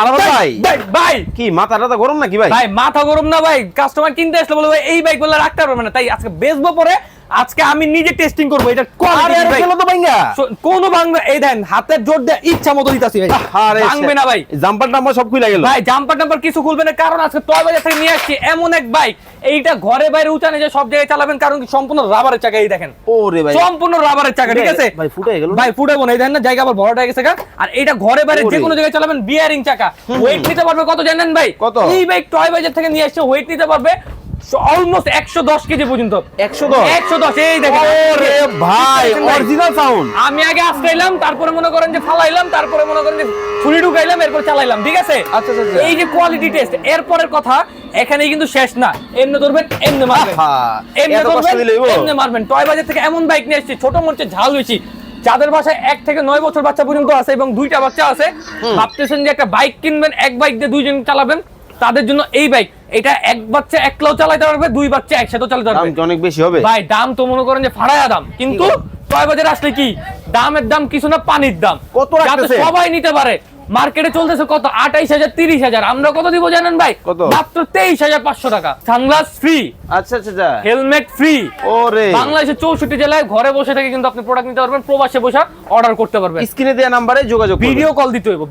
আলাদা ভাই ভাই। কি মাথা টাথা গরম নাকি ভাই? ভাই মাথা গরম না ভাই। কাস্টমার কিনতে আসলে বলে ভাই এই বাইক বলে রাখতে পারবে না। তাই আজকে বেচবো পরে আজকে আমি নিজে টেস্টিং করব এটা কোনো ভাঙবে এই দেন হাতের জোর দিয়ে ইচ্ছা মতো দিতাছি ভাই। ভাঙবে না ভাই। জাম্পার টাম্পার সব খুলে গেল। ভাই জাম্পার টাম্পার কিছু খুলবে না কারণ আজকে টয় বাজার থেকে নিয়ে আসছি এমন এক বাইক এইটা ঘরে বাইরে উঠানে যে সব জায়গায় চালাবেন কারণ সম্পূর্ণ রাবারের চাকা এই দেখেন। ওরে ভাই। সম্পূর্ণ রাবারের চাকা ঠিক আছে? ভাই ফুটে গেল ভাই ফুটাবো না এই দেখেন না জায়গা আবার হয়ে গেছে। আর এটা ঘরে বাইরে যে কোনো জায়গায় চালাবেন বিয়ারিং চাকা। ওয়েট নিতে পারবে কত জানেন ভাই? কত? এই বাইক টয় বাজার থেকে নিয়ে আসছে ওয়েট নিতে পারবে অলমোস্ট একশো দশ কেজি পর্যন্ত। একশো দশ? একশো দশ এই দেখেন। ভাই অরিজিনাল সাউন্ড আমি আগে আজকাইলাম তারপরে মনে করেন যে ফালাইলাম তারপরে মনে করেন যে ছুরি ঢুকাইলাম এরপর চালাইলাম ঠিক আছে? আচ্ছা, আচ্ছা, আচ্ছা। এই যে কোয়ালিটি টেস্ট এরপরের কথা এখানে কিন্তু শেষ না। এমনি ধরবেন এমনি মারবেন। এমনি ধরবেন এমনি মারবেন। টয় বাজার থেকে এমন বাইক নিয়ে এসেছি ছোট মরচে ঝাল হয়েছি। যাদের বাসায় এক থেকে নয় বছর বাচ্চা পর্যন্ত আছে এবং দুইটা বাচ্চা আছে ভাবতেছেন যে একটা বাইক কিনবেন এক বাইক দিয়ে দুইজন চালাবেন তাদের জন্য এই বাইক। এটা এক বাচ্চা একলাও চালাতে পারবে দুই বাচ্চা একসাথেও চালাতে পারবে। কি অনেক বেশি হবে? ভাই দাম তো মনে করেন যে ফাড়ায়া দাম। কিন্তু টয় বাজারে আসলে কি দামের দাম কিছু না পানির দাম। কত রাখতেছে? সবাই নিতে পারে। মার্কেটে চলতেছে কত? আঠাইশ হাজার তিরিশ হাজার। আমরা কত দিব জানেন ভাই? কত? মাত্র তেইশ হাজার পাঁচশো টাকা। Sunglass free. আচ্ছা আচ্ছা আচ্ছা। Helmet free. ওরে। বাংলাদেশের চৌষট্টি জেলায় ঘরে বসে থেকে কিন্তু আপনি প্রোডাক্ট নিতে পারবেন প্রবাসে বসে অর্ডার করতে পারবেন। স্ক্রিনে দেওয়া নাম্বারে যোগাযোগ ভিডিও কল দিতে হইব।